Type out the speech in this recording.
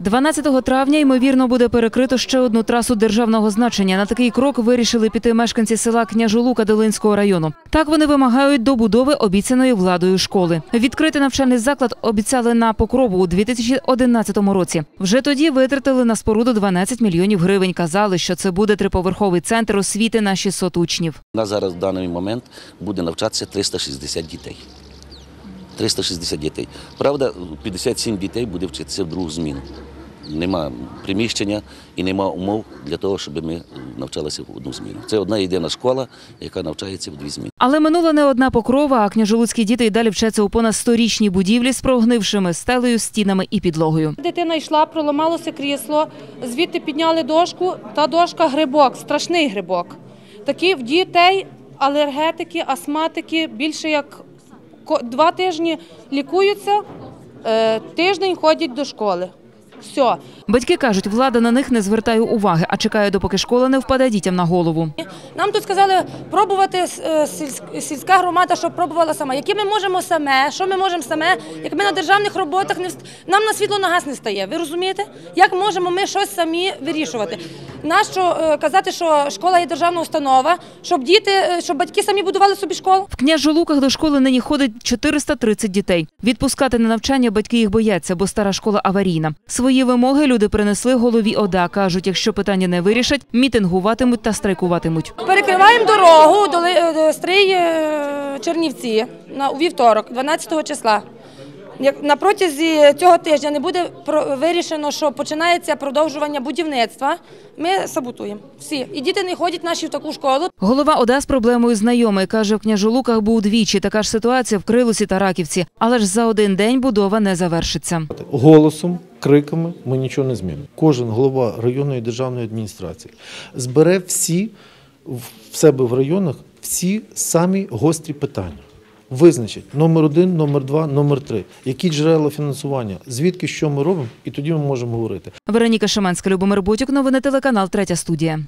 12 травня ймовірно буде перекрито ще одну трасу державного значення. На такий крок вирішили піти мешканці села Княжолука Долинського району. Так вони вимагають добудови обіцяної владою школи. Відкрити навчальний заклад обіцяли на покрову у 2011 році. Вже тоді витратили на споруду 12 мільйонів гривень. Казали, що це буде триповерховий центр освіти на 600 учнів. У нас зараз в даний момент буде навчатися 360 дітей. 360 дітей. Правда, 57 дітей буде вчитися в другу зміну. Нема приміщення і нема умов для того, щоб ми навчалися в одну зміну. Це одна єдина школа, яка навчається в дві зміни. Але минула не одна покрова, а княжолуцькі діти й далі вчаться у понад сторічній будівлі з прогнившими стелею, стінами і підлогою. Дитина йшла, проламалося крісло, звідти підняли дошку, та дошка грибок, страшний грибок. Такі в дітей алергетики, астматики більше як два тижні лікуються, е, тиждень ходять до школи. Все. Батьки кажуть, влада на них не звертає уваги, а чекає, допоки школа не впаде дітям на голову. Нам тут сказали пробувати е, сільська громада, щоб пробувала сама. Які ми можемо саме, що ми можемо саме, як ми на державних роботах не нам на світло на газ не стає. Ви розумієте? Як можемо ми щось самі вирішувати? Нащо е, казати, що школа є державна установа, щоб діти, е, щоб батьки самі будували собі школу? В княжолуках до школи нині ходить 430 дітей. Відпускати на навчання батьки їх бояться, бо стара школа аварійна. Свої вимоги люди принесли голові ОДА. кажуть, якщо питання не вирішать, мітингуватимуть та страйкуватимуть. Перекриваємо дорогу до е, Стрий е, Чернівці на у вівторок, 12 числа. Як на протязі цього тижня не буде про- вирішено, що починається продовжування будівництва, ми саботуємо всі. І діти не ходять наші в таку школу. Голова ОДА з проблемою знайомий. Каже, в княжолуках був двічі. Така ж ситуація в Крилусі та Раківці. Але ж за один день будова не завершиться. Голосом, криками ми нічого не змінимо. Кожен голова районної державної адміністрації збере всі в себе в районах всі самі гострі питання. Визначить номер один, номер два, номер три. Які джерела фінансування, звідки що ми робимо, і тоді ми можемо говорити. Вероніка Шиманська, Любомир Ботюк. Новини телеканал Третя студія.